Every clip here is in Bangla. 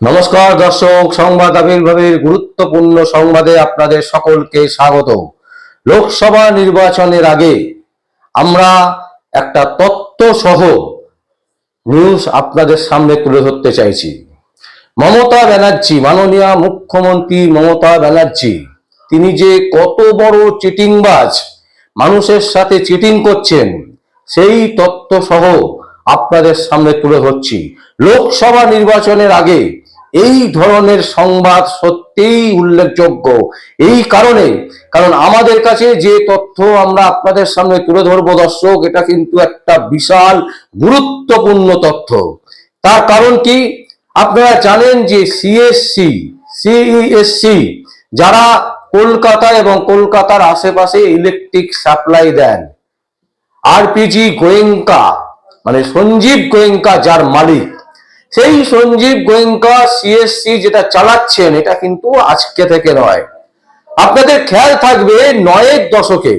নমস্কার, দর্শক, সংবাদ আবির্ভাবের গুরুত্বপূর্ণ সংবাদে আপনাদের সকলকে স্বাগত। লোকসভা নির্বাচনের আগে আমরা একটা তত্ত্ব সহ নিউজ আপনাদের সামনে তুলে ধরতে চাইছি। মমতা ব্যানার্জি, মাননীয় মুখ্যমন্ত্রী মমতা ব্যানার্জি, তিনি যে কত বড় চিটিংবাজ, মানুষের সাথে চিটিং করছেন, সেই তত্ত্ব সহ আপনাদের সামনে তুলে ধরছি। লোকসভা নির্বাচনের আগে এই ধরনের সংবাদ সত্যিই উল্লেখযোগ্য। এই কারণে, কারণ আমাদের কাছে যে তথ্য আমরা আপনাদের সামনে তুলে ধরবো দর্শক, এটা কিন্তু একটা বিশাল গুরুত্বপূর্ণ তথ্য। তার কারণ কি? আপনারা জানেন যে সিএসসি সিইএসসি যারা কলকাতা এবং কলকাতার আশেপাশে ইলেকট্রিক সাপ্লাই দেন আরপিজি গোয়েঙ্কা মানে সঞ্জীব গোয়েঙ্কা যার মালিক সেই সঞ্জীব গোয়েঙ্কা সিএসসি যেটা চালাচ্ছেন, এটা কিন্তু আজকে থেকে নয়। আপনাদের খেয়াল থাকবে নয়ের দশকে।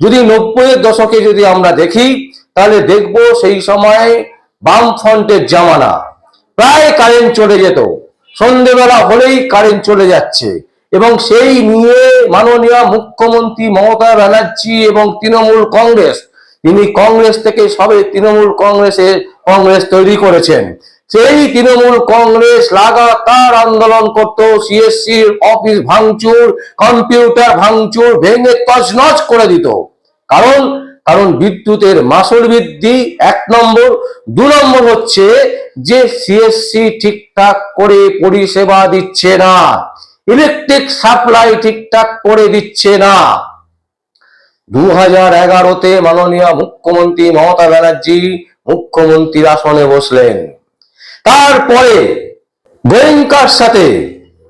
যদি নব্বইয়ের দশকে যদি আমরা দেখি, তাহলে দেখব সেই সময় বাম ফ্রন্টের জামানা। প্রায় কারেন্ট চলে যেত। সন্ধেবেলা হলেই কারেন্ট চলে যাচ্ছে। এবং সেই নিয়ে মাননীয় মুখ্যমন্ত্রী মমতা ব্যানার্জি এবং তৃণমূল কংগ্রেস, তিনি কংগ্রেস থেকে সবে তৃণমূল কংগ্রেসে কংগ্রেস তৈরি করেছেন। সেই তৃণমূল কংগ্রেস লাগাতার আন্দোলন করত সিএসসি অফিস ভাঙচুর কম্পিউটার ভাঙচুর, ভেঙে তছনছ করে দিত। কারণ কারণ বিদ্যুতের মাসুল বৃদ্ধি এক নম্বর। দু নম্বর হচ্ছে যে সিএসসি ঠিকঠাক করে পরিষেবা দিচ্ছে না। ইলেকট্রিক সাপ্লাই ঠিকঠাক করে দিচ্ছে না। দু হাজার এগারোতে মাননীয় মুখ্যমন্ত্রী মমতা ব্যানার্জি মুখ্যমন্ত্রীর আসনে বসলেন। তারপরে গোয়েঙ্কার সাথে,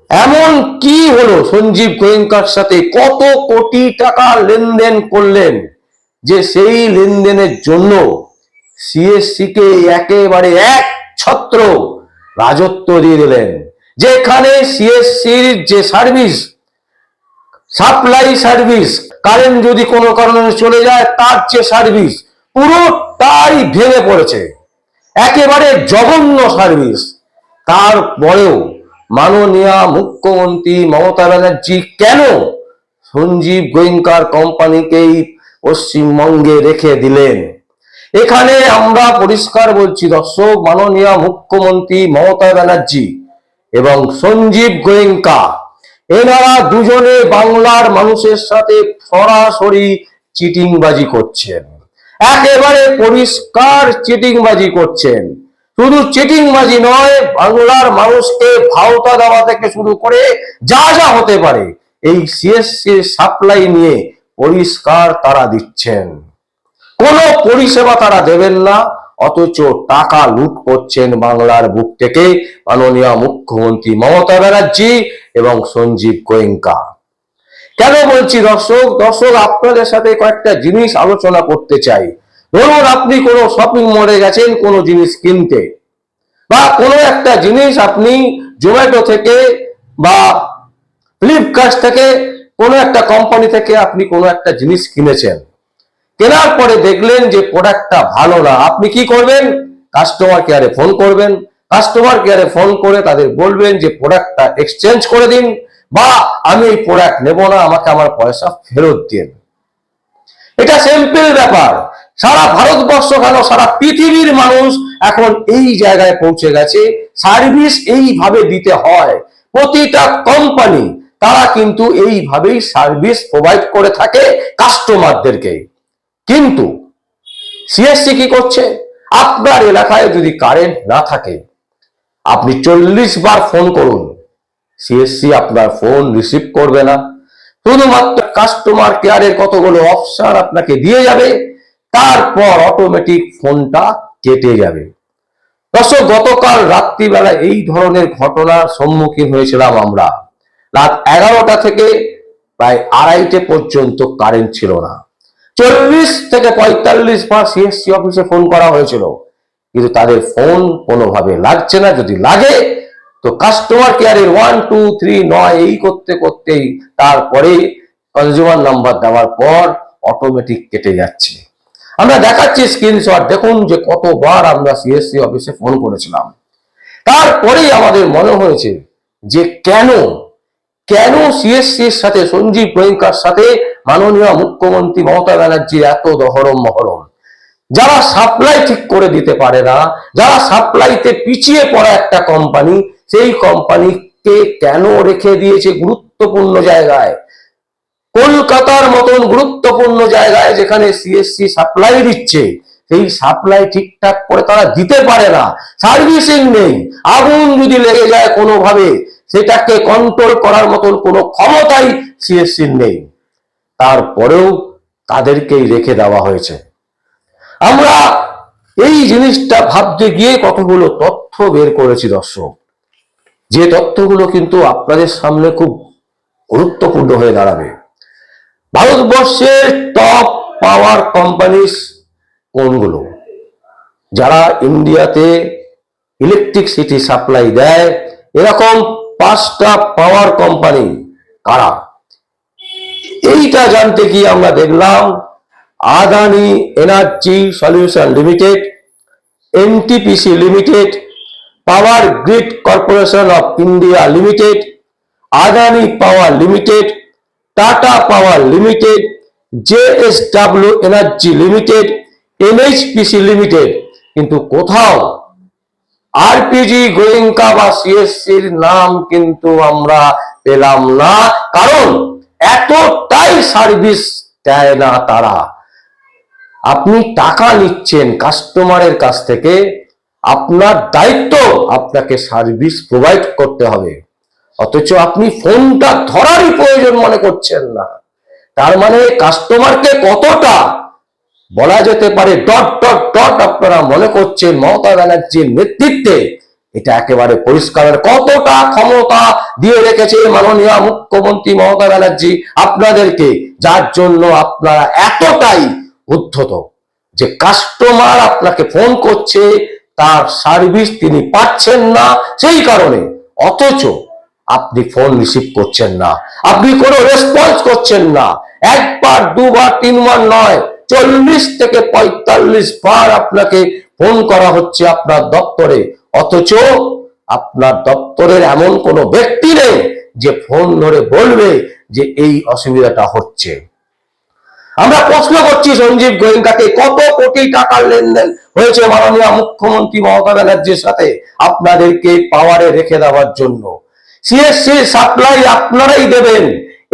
এমন কি হলো সঞ্জীব গোয়েঙ্কার সাথে? কত কোটি টাকা লেনদেন করলেন যে সেই লেনদেনের জন্য সিএসসি কে একেবারে এক ছত্র রাজত্ব দিয়ে দিলেন। যেখানে সিএসসির যে সার্ভিস, সাপ্লাই সার্ভিস, কারেন্ট যদি কোনো কারণে চলে যায়, তার যে সার্ভিস, পুরোটাই ভেঙে পড়েছে। একেবারে জঘন্য সার্ভিস। তারপরেও মাননীয় মুখ্যমন্ত্রী মমতা ব্যানার্জি কেন সঞ্জীব গোয়েঙ্কার কোম্পানিকেই পশ্চিমবঙ্গে রেখে দিলেন? এখানে আমরা পরিষ্কার বলছি, দর্শক, মাননীয় মুখ্যমন্ত্রী মমতা ব্যানার্জি এবং সঞ্জীব গোয়েঙ্কা এনারা দুজনে বাংলার মানুষের সাথে সরাসরি চিটিংবাজি করছেন। একেবারে পরিষ্কার চিটিংবাজি করছেন। শুধু চিটিংবাজি নয়, বাংলার মানুষকে ভাওতা দেওয়া থেকে শুরু করে যা যা হতে পারে, এই সিএসসি সাপ্লাই নিয়ে পরিষ্কার তারা দিচ্ছেন। কোনো পরিষেবা তারা দেবেন না, অথচ টাকা লুট করছেন বাংলার বুক থেকে মাননীয় মুখ্যমন্ত্রী মমতা ব্যানার্জি এবং সঞ্জীব গোয়েঙ্কা। কেন বলছি দর্শক? দর্শক, আপনাদের সাথে কয়েকটা জিনিস আলোচনা করতে চাই। ধরুন, আপনি কোনো শপিং মলে গেছেন, কোনো জিনিস কিনতে। বা কোনো একটা জিনিস আপনি জোম্যাটো থেকে বা ফ্লিপকার্ট থেকে কোনো একটা কোম্পানি থেকে আপনি কোনো একটা জিনিস কিনেছেন। কেনার পরে দেখলেন যে প্রোডাক্টটা ভালো না। আপনি কি করবেন? কাস্টমার কেয়ারে ফোন করবেন। কাস্টমার কেয়ারে ফোন করে তাদের বলবেন যে প্রোডাক্টটা এক্সচেঞ্জ করে দিন। বা আমি এই প্রোডাক্ট নেব না, আমাকে আমার পয়সা ফেরত দিন এটা সিম্পল ব্যাপার। সারা ভারতবর্ষ কেন, সারা পৃথিবীর মানুষ এখন এই জায়গায় পৌঁছে গেছে। সার্ভিস এইভাবে দিতে হয়। প্রতিটা কোম্পানি তারা কিন্তু এইভাবেই সার্ভিস প্রোভাইড করে থাকে কাস্টমারদেরকে কিন্তু সিএসসি কি করছে? আপনার এলাকায় যদি কারেন্ট না থাকে, আপনি চল্লিশ বার ফোন করুন। সিএসসি আপনার ফোন রিসিভ করবে না। শুধুমাত্র কাস্টমার কেয়ারের কতগুলো অপশন আপনাকে দিয়ে যাবে, তারপর অটোমেটিক ফোনটা কেটে যাবে। দর্শক, গতকাল রাত্রিবেলা এই ধরনের ঘটনার সম্মুখীন হয়েছিলাম আমরা। রাত এগারোটা থেকে প্রায় আড়াইটে পর্যন্ত কারেন্ট ছিল না। চল্লিশ থেকে পঁয়তাল্লিশ বার সিএসসি অফিসে ফোন করা হয়েছিল। কিন্তু তাদের ফোন কোনোভাবে লাগছে না। যদি লাগে তো কাস্টমার কেয়ারের ওয়ান টু থ্রি নয়, এই করতে করতেই তারপরে কনজিউমার নাম্বার দেওয়ার পর অটোমেটিক কেটে যাচ্ছে। আমরা দেখাচ্ছি স্ক্রিনশট দেখুন যে কতবার আমরা সিএসসি অফিসে ফোন করেছিলাম। তারপরেই আমাদের মনে হয়েছে যে কেন? কেন সিএসসির সাথে, সঞ্জীব গোয়েঙ্কার সাথে মাননীয় মুখ্যমন্ত্রী মমতা ব্যানার্জির এত দহরম মহরম? যারা সাপ্লাই ঠিক করে দিতে পারে না, যারা সাপ্লাইতে পিছিয়ে পড়া একটা কোম্পানি সেই কোম্পানিকে কেন রেখে দিয়েছে গুরুত্বপূর্ণ জায়গায়? কলকাতার মতন গুরুত্বপূর্ণ জায়গায় যেখানে সিএসসি সাপ্লাই দিচ্ছে, সেই সাপ্লাই ঠিকঠাক করে তারা দিতে পারে না। সার্ভিসিং নেই। আগুন যদি লেগে যায় কোনোভাবে, সেটাকে কন্ট্রোল করার মতন কোনো ক্ষমতাই সিএসসির নেই। তারপরেও তাদেরকেই রেখে দেওয়া হয়েছে। আমরা এই জিনিসটা ভাবতে গিয়ে কতগুলো তথ্য বের করেছি দর্শক। যে তথ্যগুলো কিন্তু আপনাদের সামনে খুব গুরুত্বপূর্ণ হয়ে দাঁড়াবে। ভারতবর্ষের টপ পাওয়ার কোম্পানিস কোনগুলো? যারা ইন্ডিয়াতে ইলেকট্রিসিটি সাপ্লাই দেয়, এরকম পাঁচটা পাওয়ার কোম্পানি কারা? এইটা জানতে গিয়ে আমরা দেখলাম, Adani energy solution limited, NTPC limited power grid corporation of India limited, Adani power limited, Tata power limited, JSW energy limited, NHPC limited. কিন্তু কোথাও আরপিজি গোয়েঙ্কা বা সিএসসির নাম কিন্তু আমরা পেলাম না, কারণ এতটাই সার্ভিস দেয় না তারা। আপনি টাকা নিচ্ছেন কাস্টমারের কাছ থেকে আপনার দায়িত্ব আপনাকে সার্ভিস প্রোভাইড করতে হবে। অথচ আপনি ফোনটা ধরারই প্রয়োজন মনে করছেন না। তার মানে কাস্টমারকে কতটা বলা যেতে পারে ডট ডট ডট আপনারা মনে করছেন মমতা ব্যানার্জির নেতৃত্বে, এটা একেবারে পরিষ্কার। কতটা ক্ষমতা দিয়ে রেখেছে মাননীয় মুখ্যমন্ত্রী মমতা ব্যানার্জি আপনাদেরকে, যার জন্য আপনারা এতটাই উদ্ধত যে কাস্টমার আপনাকে ফোন করছে তার সার্ভিস তিনি পাচ্ছেন না সেই কারণে। অথচ আপনি ফোন রিসিভ করছেন না। আপনি কোনো রেসপন্স করছেন না। একবার, দুবার, তিনবার নয়, চল্লিশ থেকে পঁয়তাল্লিশ বার আপনাকে ফোন করা হচ্ছে আপনার দপ্তরে। অথচ আপনার দপ্তরের এমন কোনো ব্যক্তি নেই যে ফোন ধরে বলবে যে এই অসুবিধাটা হচ্ছে। আমরা প্রশ্ন করছি সঞ্জীব গোয়েঙ্কাকে কত কোটি টাকার লেনদেন হয়েছে মাননীয় মুখ্যমন্ত্রী মমতা ব্যানার্জির সাথে আপনাদেরকে পাওয়ারে রেখে দেওয়ার জন্য? সিএসসি সাপ্লাই আপনারাই দেবেন।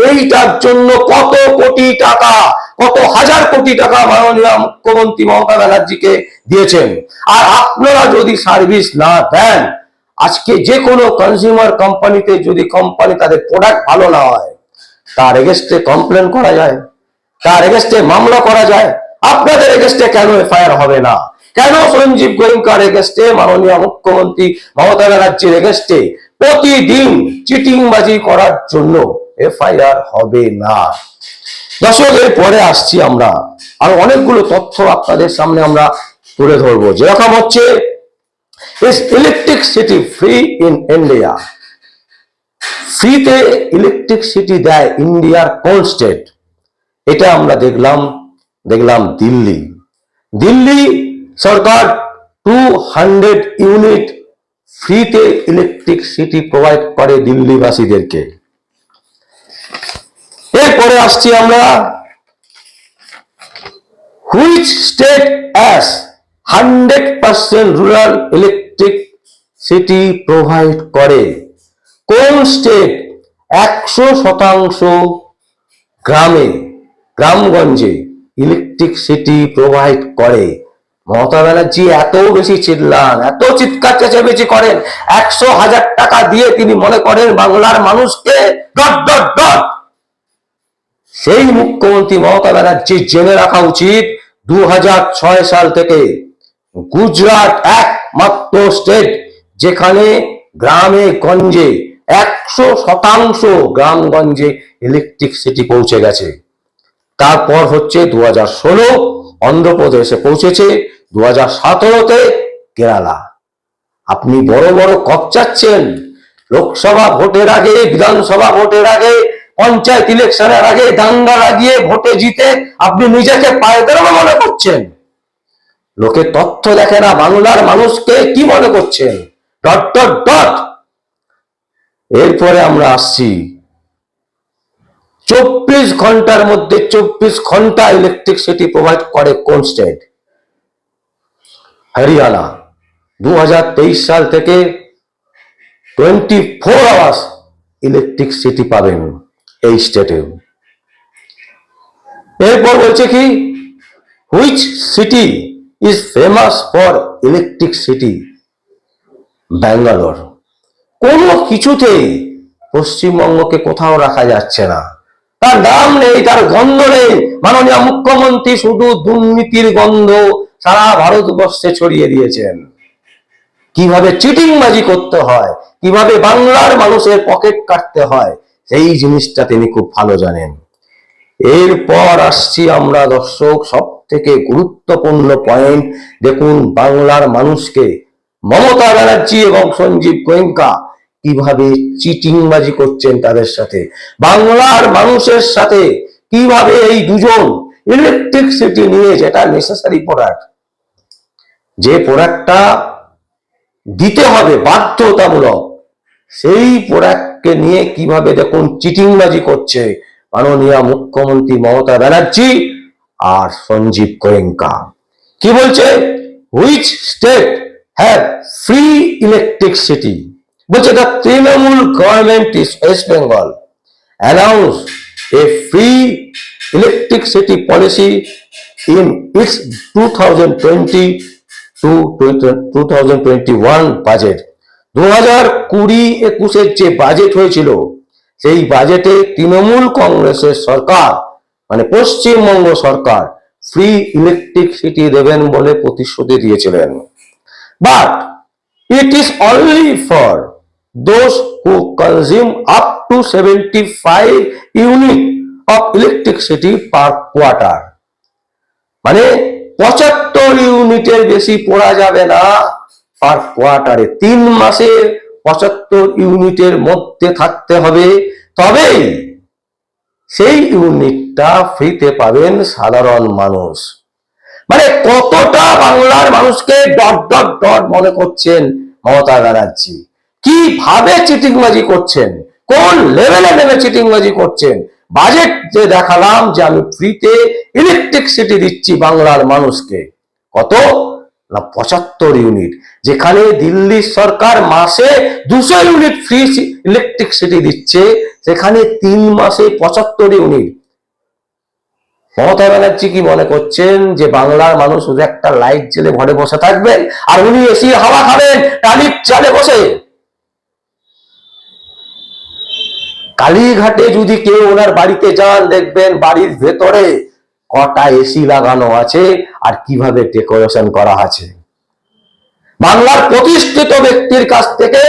এইটার জন্য কত কোটি টাকা, কত হাজার কোটি টাকা মাননীয় মুখ্যমন্ত্রী মমতা ব্যানার্জিকে দিয়েছেন? আর আপনারা যদি সার্ভিস না দেন, আজকে যে কোনো কনজিউমার কোম্পানিতে যদি কোম্পানি তাদের প্রোডাক্ট ভালো না হয়, তার এগেস্টে কমপ্লেন করা যায়। তার এগেস্টে মামলা করা যায়। আপনাদের এগেস্টে কেন এফআইআর হবে না? কেন সঞ্জীব গোয়েঙ্কার এগেস্টে মাননীয় মুখ্যমন্ত্রী মমতা ব্যানার্জির এগেস্টে প্রতিদিন চিটিংবাজি করার জন্য এফআইআর হবে না? দর্শক এর পরে আসছি আমরা। আর অনেকগুলো তথ্য আপনাদের সামনে আমরা তুলে ধরবো। যেরকম হচ্ছে ইলেকট্রিসিটি ফ্রি ইন ইন্ডিয়া ফ্রিতে ইলেকট্রিসিটি দেয় ইন্ডিয়ার কোন স্টেট। এটা আমরা দেখলাম দেখলাম দিল্লি। দিল্লি সরকার টু হান্ড্রেড ইউনিট ফ্রিতে ইলেকট্রিসিটি প্রোভাইড করে দিল্লিবাসীদেরকে। এরপরে আসছি আমরা। Which state as hundred percent rural electricity provide করে? কোন স্টেট একশো শতাংশ গ্রামে? গ্রামগঞ্জে ইলেকট্রিক সিটি প্রোভাইড করে। মমতা ব্যানার্জি এত বেশি চিল্লান এত চিৎকার চেঁচামেচি করেন, একশো হাজার টাকা দিয়ে তিনি মনে করেন বাংলার মানুষকে ডট সেই মুখ্যমন্ত্রী মমতা ব্যানার্জি জেনে রাখা উচিত দু হাজার ছয় সাল থেকে গুজরাট একমাত্র স্টেট যেখানে গ্রামে, গঞ্জে একশো শতাংশ গ্রামগঞ্জে ইলেকট্রিসিটি পৌঁছে গেছে। তারপর হচ্ছে দু হাজার ষোলো অন্ধ্রপ্রদেশে পৌঁছেছে দু হাজার সতেরোতে কেরালা। আপনি বড় বড় কপ চাচ্ছেন। লোকসভা ভোটের আগে, বিধানসভা ভোটের আগে, পঞ্চায়েত ইলেকশনের আগে দাঙ্গা লাগিয়ে ভোটে জিতে আপনি নিজেকে পায়ে বেরোনো মনে করছেন। লোকে তথ্য দেখে না, বাংলার মানুষকে কি মনে করছেন? Dot dot dot. এরপরে আমরা আসছি। চব্বিশ ঘণ্টার মধ্যে চব্বিশ ঘণ্টা ইলেকট্রিসিটি প্রোভাইড করে কোন স্টেট হরিয়ানা। দু হাজার তেইশ সাল থেকে টোয়েন্টি ফোর আওয়ার্স ইলেকট্রিসিটি পাবেন এই স্টেটে এরপর বলছে কি which city is famous for electricity Bangalore. কোনো কিছুতেই পশ্চিমবঙ্গকে কোথাও রাখা যাচ্ছে না। তার নাম নেই, তার গন্ধ নেই। মাননীয় মুখ্যমন্ত্রী শুধু দুর্নীতির গন্ধ সারা ভারতবর্ষে ছড়িয়ে দিয়েছেন। কীভাবে চিটিংবাজি করতে হয়, কীভাবে বাংলার মানুষের পকেট কাটতে হয়, সেই জিনিসটা তিনি খুব ভালো জানেন। এরপর আসছি আমরা দর্শক সব থেকে গুরুত্বপূর্ণ পয়েন্ট দেখুন বাংলার মানুষকে মমতা ব্যানার্জি এবং সঞ্জীব গোয়েঙ্কা কীভাবে চিটিংবাজি করছেন তাদের সাথে? বাংলার মানুষের সাথে কীভাবে এই দুজন ইলেকট্রিসিটি নিয়ে যেটা নেসেসারি প্রোডাক্ট যে প্রোডাক্টটা দিতে হবে বাধ্যতামূলক, সেই প্রোডাক্টকে নিয়ে কীভাবে দেখুন চিটিংবাজি করছে মাননীয় মুখ্যমন্ত্রী মমতা ব্যানার্জি আর সঞ্জীব গোয়েঙ্কা কি বলছে? Which state have free electricity বলছে the Trinamool government is West Bengal announce a free electricity policy in its two thousand twenty two two thousand twenty one budget দু হাজার কুড়ি একুশের যে বাজেট হয়েছিল, সেই বাজেটে তৃণমূল কংগ্রেসের সরকার মানে পশ্চিমবঙ্গ সরকার ফ্রি ইলেকট্রিসিটি দেবেন বলে প্রতিশ্রুতি দিয়েছিলেন। But it is only for those who consume up to 75 unit of electricity per quarter. মানে পঁচাত্তর ইউনিটের বেশি পড়া যাবে না পার কোয়ার্টারে তিন মাসে পঁচাত্তর ইউনিটের মধ্যে থাকতে হবে। তবেই সেই ইউনিটটা ফ্রিতে পাবেন সাধারণ মানুষ। মানে কতটা বাংলার মানুষকে ডট ডট ডট মনে করছেন মমতা ব্যানার্জি। কীভাবে চিটিংবাজি করছেন? কোন লেভেলে নেমে চিটিংবাজি করছেন? বাজেট যে দেখালাম যে আমি ফ্রিতে ইলেকট্রিসিটি দিচ্ছি বাংলার মানুষকে। কত? না, পঁচাত্তর ইউনিট যেখানে দিল্লি সরকার মাসে দুশো ইউনিট ফ্রি ইলেকট্রিসিটি দিচ্ছে। সেখানে তিন মাসে পঁচাত্তর ইউনিট মমতা ব্যানার্জি কি মনে করছেন যে বাংলার মানুষ শুধু একটা লাইট জেলে ঘরে বসে থাকবেন? আর উনি এসি হাওয়া খাবেন, টালির চালে বসে। কালীঘাটে যদি কেউ ওনার বাড়িতে যান, দেখবেন বাড়ির ভেতরে কটা এসি লাগানো আছে আর কীভাবে ডেকোরেশন করা আছে। বাংলার প্রতিষ্ঠিত ব্যক্তির কাছ থেকে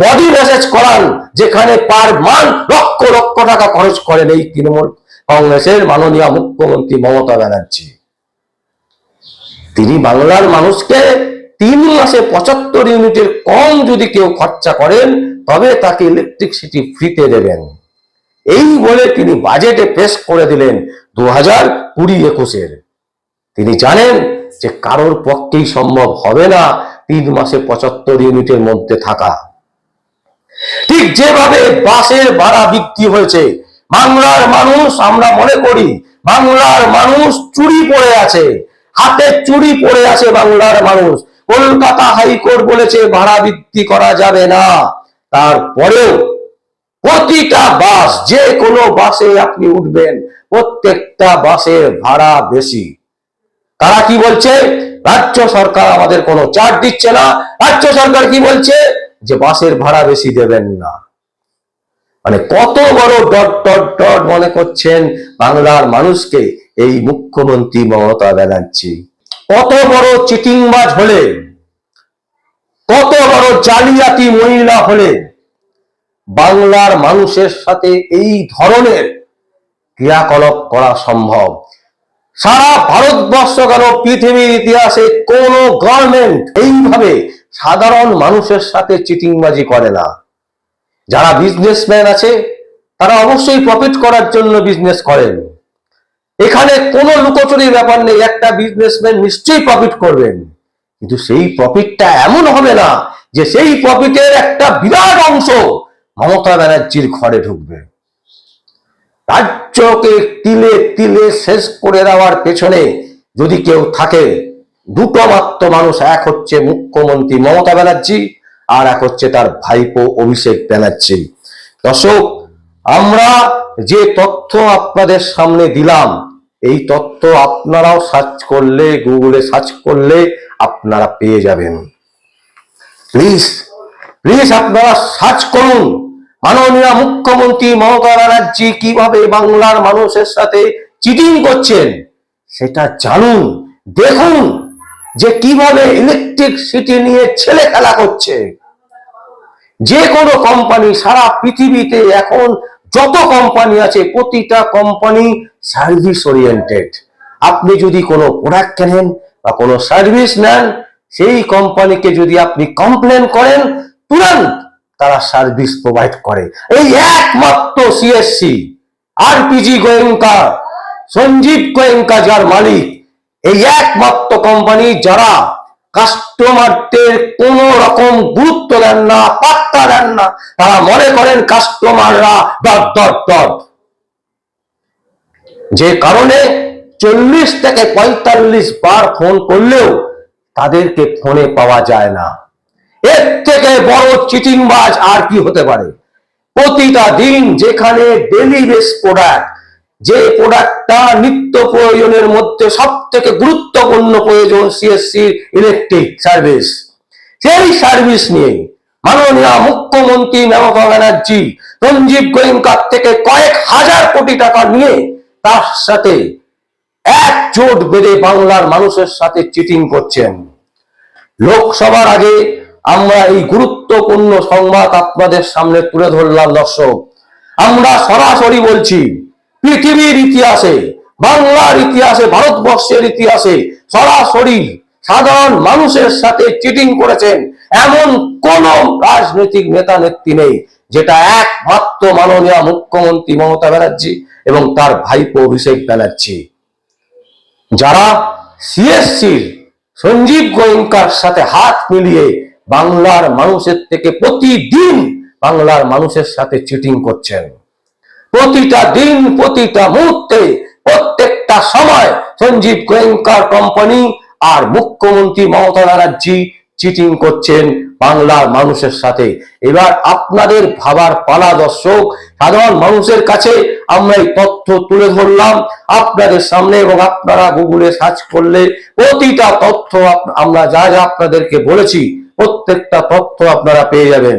বডি মেসেজ করান, যেখানে পার মান লক্ষ লক্ষ টাকা খরচ করেন এই তৃণমূল কংগ্রেসের মাননীয় মুখ্যমন্ত্রী মমতা ব্যানার্জি। তিনি বাংলার মানুষকে তিন মাসে পঁচাত্তর ইউনিটের কম যদি কেউ খরচা করেন, তবে তাকে ইলেকট্রিসিটি ফ্রিতে দেবেন। এই বলে তিনি বাজেটে পেশ করে দিলেন দু হাজার কুড়ি একুশের। তিনি জানেন যে কারোর পক্ষেই সম্ভব হবে না তিন মাসে পঁচাত্তর ইউনিটের মধ্যে থাকা। ঠিক যেভাবে বাসের ভাড়া বৃদ্ধি হয়েছে, বাংলার মানুষ আমরা মনে করি, বাংলার মানুষ চুরি পড়ে আছে, হাতে চুরি পড়ে আছে বাংলার মানুষ। কলকাতা হাইকোর্ট বলেছে, ভাড়া বৃদ্ধি করা যাবে না। তারপরেও প্রতিটা বাস, যে কোনো বাসে আপনি উঠবেন, প্রত্যেকটা বাসের ভাড়া বেশি। তারা কি বলছে? রাজ্য সরকার আমাদের কোনো চার্জ দিচ্ছে না। রাজ্য সরকার কি বলছে? যে বাসের ভাড়া বেশি দেবেন না। মানে কত বড় ডট ডট ডট মনে করছেন বাংলার মানুষকে, এই মুখ্যমন্ত্রী মমতা ব্যানার্জি। কত বড় চিটিংবাজ হলে, কত বড় জালিয়াতি মহিলা হলে, বাংলার মানুষের সাথে এই ধরনের ক্রিয়াকলাপ করা সম্ভব। সারা ভারতবর্ষ কেন পৃথিবীর ইতিহাসে কোন গভর্নমেন্ট এইভাবে সাধারণ মানুষের সাথে চিটিংবাজি করে না। যারা বিজনেসম্যান আছে, তারা অবশ্যই প্রফিট করার জন্য বিজনেস করেন। এখানে কোনো লুকোচুরির ব্যাপার নেই, একটা বিজনেসম্যান নিশ্চয়ই প্রফিট করবেন। কিন্তু সেই প্রফিটটা এমন হবে না যে সেই প্রফিটের একটা বিরাট অংশ মমতা ব্যানার্জির ঘরে ঢুকবে। রাজ্যকে তিলে তিলে শেষ করে দেওয়ার পেছনে যদি কেউ থাকে, দুটো মাত্র মানুষ, এক হচ্ছে মুখ্যমন্ত্রী মমতা ব্যানার্জি আর এক হচ্ছে তার ভাইপো অভিষেক ব্যানার্জি। দর্শক, আমরা যে তথ্য আপনাদের সামনে দিলাম, এই তথ্য আপনারাও সার্চ করলে, গুগলে সার্চ করলে আপনারা পেয়ে যাবেন। প্লিজ প্লিজ আপনারা সার্চ করুন, মাননীয় মুখ্যমন্ত্রী মমতা ব্যানার্জি কীভাবে বাংলার মানুষের সাথে চিটিং করছেন, সেটা জানুন, দেখুন যে কীভাবে ইলেকট্রিক সিটি নিয়ে ছেলে খেলা করছে। যে কোনো কোম্পানি সারা পৃথিবীতে এখন যত কোম্পানি আছে, প্রতিটা কোম্পানি সার্ভিস ওরিয়েন্টেড আপনি যদি কোনো প্রোডাক্ট কেনেন বা কোনো সার্ভিস নেন, সেই কোম্পানিকে যদি আপনি কমপ্লেন করেন, তুরন্ত তারা সার্ভিস প্রোভাইড করে। এই একমাত্র সিএসসি আরপিজি গোয়েঙ্কা, সঞ্জীব গোয়েঙ্কা যার মালিক, এই একমাত্র কোম্পানি যারা কাস্টমারদের কোন রকম গুরুত্ব দেন না, পাত্তা দেন না। তারা মনে করেন কাস্টমাররা ডট ডট ডট যে কারণে চল্লিশ থেকে পঁয়তাল্লিশ বার ফোন করলেও তাদেরকে ফোনে পাওয়া যায় না। এর থেকে বড় চিটিংবাজ আর কি হতে পারে? প্রতিটা দিন যেখানে ডেলি বেস প্রোডাক্ট যে প্রোডাক্টটা নিত্য প্রয়োজনের মধ্যে সব থেকে গুরুত্বপূর্ণ প্রয়োজন সিএসসি ইলেকট্রিক সার্ভিস সেই সার্ভিস নিয়ে মাননীয় মুখ্যমন্ত্রী মমতা ব্যানার্জি সঞ্জীব গোয়েঙ্কার থেকে কয়েক হাজার কোটি টাকা নিয়ে তার সাথে একজোট বেঁধে বাংলার মানুষের সাথে চিটিং করছেন। লোকসভার আগে আমরা এই গুরুত্বপূর্ণ সংবাদ আপনাদের সামনে তুলে ধরলাম, দর্শক। আমরা সরাসরি বলছি পৃথিবীর ইতিহাসে, বাংলার ইতিহাসে, ভারতবর্ষের ইতিহাসে সরাসরি সাধারণ মানুষের সাথে চিটিং করেছেন এমন কোন রাজনৈতিক নেতা নেত্রী নেই, যেটা একমাত্র মাননীয় মুখ্যমন্ত্রী মমতা ব্যানার্জি এবং তার ভাইপো অভিষেক ব্যানার্জি। যারা সিএসসির সঞ্জীব গোয়েঙ্কার সাথে হাত মিলিয়ে বাংলার মানুষের থেকে প্রতিদিন বাংলার মানুষের সাথে চিটিং করছেন। প্রতিটা দিন, প্রতিটা মুহূর্তে, প্রত্যেকটা সময় সঞ্জীব গোয়েঙ্কার কোম্পানি আর মুখ্যমন্ত্রী মমতা ব্যানার্জি চিটিং করছেন বাংলার মানুষের সাথে। এবার আপনাদের ভাবার পালা, দর্শক, সাধারণ মানুষের কাছে আমরা এই তথ্য তুলে ধরলাম আপনাদের সামনে এবং আপনারা গুগলে সার্চ করলে প্রতিটা তথ্য আমরা যা যা আপনাদেরকে বলেছি, প্রত্যেকটা তথ্য আপনারা পেয়ে যাবেন।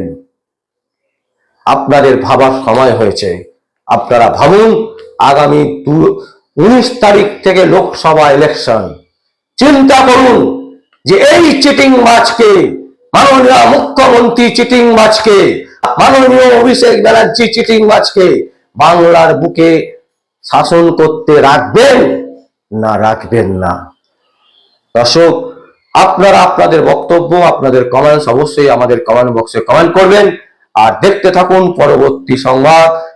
আপনাদের ভাবার সময় হয়েছে। আপনারা ভাবুন, আগামী দু, উনিশ তারিখ থেকে লোকসভা ইলেকশন চিন্তা করুন যে এই চিটিং মাছকে মাননীয় মুখ্যমন্ত্রী চিটিং মাছকে মাননীয় অভিষেক ব্যানার্জি চিটিং মাছকে বাংলার বুকে শাসন করতে রাখবেন না রাখবেন না? দর্শক, আপনারা আপনাদের বক্তব্য, আপনাদের কমেন্টস অবশ্যই আমাদের কমেন্ট বক্সে কমেন্ট করবেন। আর দেখতে থাকুন পরবর্তী সংবাদ।